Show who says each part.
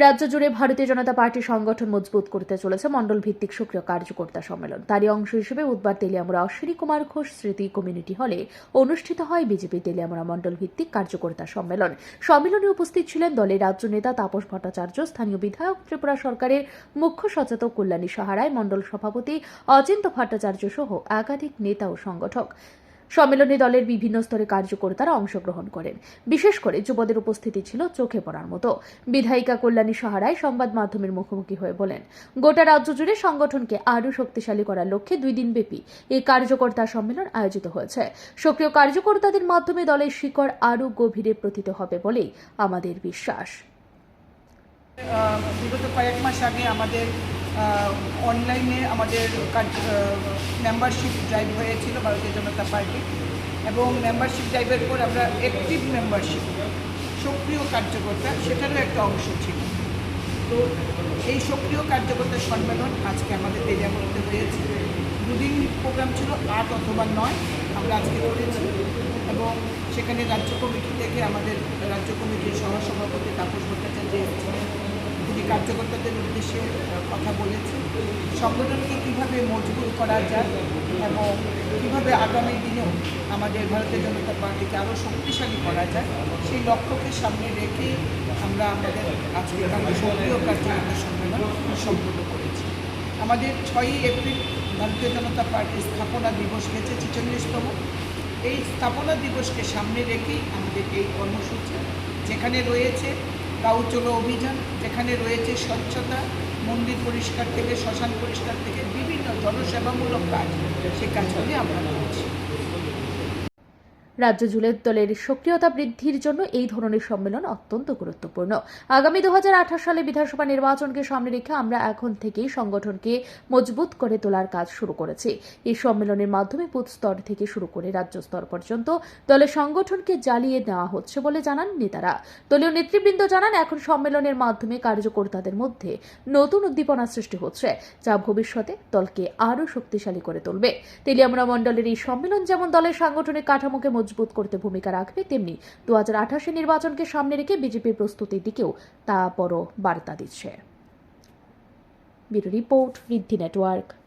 Speaker 1: রাজ্য জুড়ে ভারতীয় জনতা পার্টি সংগঠন মজবুত করতে চলেছে। মণ্ডল ভিত্তিক সক্রিয় কার্যকর্তা সম্মেলন। তারই অংশ হিসেবে বুধবার তেলিয়ামুড়া অশ্বিনী কুমার ঘোষ স্মৃতি কমিউনিটি হলে অনুষ্ঠিত হয় বিজেপি তেলিয়ামুড়া মণ্ডল ভিত্তিক কার্যকর্তা সম্মেলন। সম্মেলনে উপস্থিত ছিলেন দলের রাজ্য নেতা তাপস ভট্টাচার্য, স্থানীয় বিধায়ক ত্রিপুরা সরকারের মুখ্য সচেতক কল্যাণী সাহারায়, মণ্ডল সভাপতি অচিন্ত ভট্টাচার্য সহ একাধিক নেতা ও সংগঠক। সম্মেলনে দলের বিভিন্ন স্তরে কার্যকর্তারা অংশগ্রহণ করেন। বিশেষ করে যুবদের উপস্থিতি ছিল চোখে পড়ার মতো। বিধায়িকা কল্যাণী সাহারায় সংবাদ মাধ্যমের মুখোমুখি হয়ে বলেন, গোটা রাজ্য জুড়ে সংগঠনকে আরও শক্তিশালী করার লক্ষ্যে দুই দিনব্যাপী এই কার্যকর্তা সম্মেলন আয়োজিত হয়েছে। সক্রিয় কার্যকর্তাদের মাধ্যমে দলের শিকড় আরও গভীরে প্রথিত হবে বলেই আমাদের বিশ্বাস।
Speaker 2: বিগত কয়েক মাস আগে আমাদের অনলাইনে আমাদের মেম্বারশিপ ড্রাইভ হয়েছিল ভারতীয় জনতা পার্টি এবং মেম্বারশিপ ড্রাইভের পর আমরা অ্যাক্টিভ মেম্বারশিপ সক্রিয় কার্যকর্তা সেটারও একটা অংশ ছিল। তো এই সক্রিয় কার্যকর্তা সম্মেলন আজকে আমাদের তেলিয়ামুড়িতে হয়েছে। দুদিন প্রোগ্রাম ছিল, আট অথবা নয় আমরা আজকে করেছি এবং সেখানে রাজ্য কমিটি থেকে আমাদের রাজ্য কমিটির সহসভাপতি তাপস ভট্টাচার্য এসেছিলেন তিনি কার্যকর্তাদের উদ্দেশ্যে কথা বলেছি। সংগঠনকে কীভাবে মজবুত করা যায় এবং কীভাবে আগামী দিনেও আমাদের ভারতীয় জনতা পার্টিকে আরও শক্তিশালী করা যায়, সেই লক্ষ্যকে সামনে রেখে আমরা আমাদের আজকে আমরা সক্রিয় কার্যকর্তা সম্মেলন সম্পন্ন করেছি। আমাদের ছয়ই এপ্রিল ভারতীয় জনতা পার্টির স্থাপনা দিবস গেছে ছেচল্লিশতম। এই স্থাপনা দিবসকে সামনে রেখেই আমাদের এই কর্মসূচি, যেখানে রয়েছে গাউ চলো অভিযান, যেখানে রয়েছে স্বচ্ছতা, মন্দির পরিষ্কার থেকে, শ্মশান পরিষ্কার থেকে বিভিন্ন জনসেবামূলক কাজ। সেই কাজগুলি আমরা করছি।
Speaker 1: রাজ্য জুড়ে দলের সক্রিয়তা বৃদ্ধির জন্য এই ধরনের সম্মেলন অত্যন্ত গুরুত্বপূর্ণ। আগামী দু সালে বিধানসভা নির্বাচনকে সামনে রেখে আমরা এখন থেকেই সংগঠনকে মজবুত করে তোলার কাজ শুরু করেছি। এই সম্মেলনের মাধ্যমে বুথ স্তর থেকে শুরু করে রাজ্য স্তর পর্যন্ত দলের সংগঠনকে জ্বালিয়ে নেওয়া হচ্ছে বলে জানান নেতারা। দলীয় নেতৃবৃন্দ জানান, এখন সম্মেলনের মাধ্যমে কার্যকর্তাদের মধ্যে নতুন উদ্দীপনা সৃষ্টি হচ্ছে, যা ভবিষ্যতে দলকে আরও শক্তিশালী করে তুলবে। তেলিয়ামুড়া মণ্ডলের এই সম্মেলন যেমন দলের সাংগঠনিক কাঠামোকে মজবুত করতে ভূমিকা রাখবে তেমনি দু হাজার নির্বাচনকে সামনে রেখে বিজেপির প্রস্তুতির দিকেও তা বড় বার্তা দিচ্ছে। Report, Riddhi network.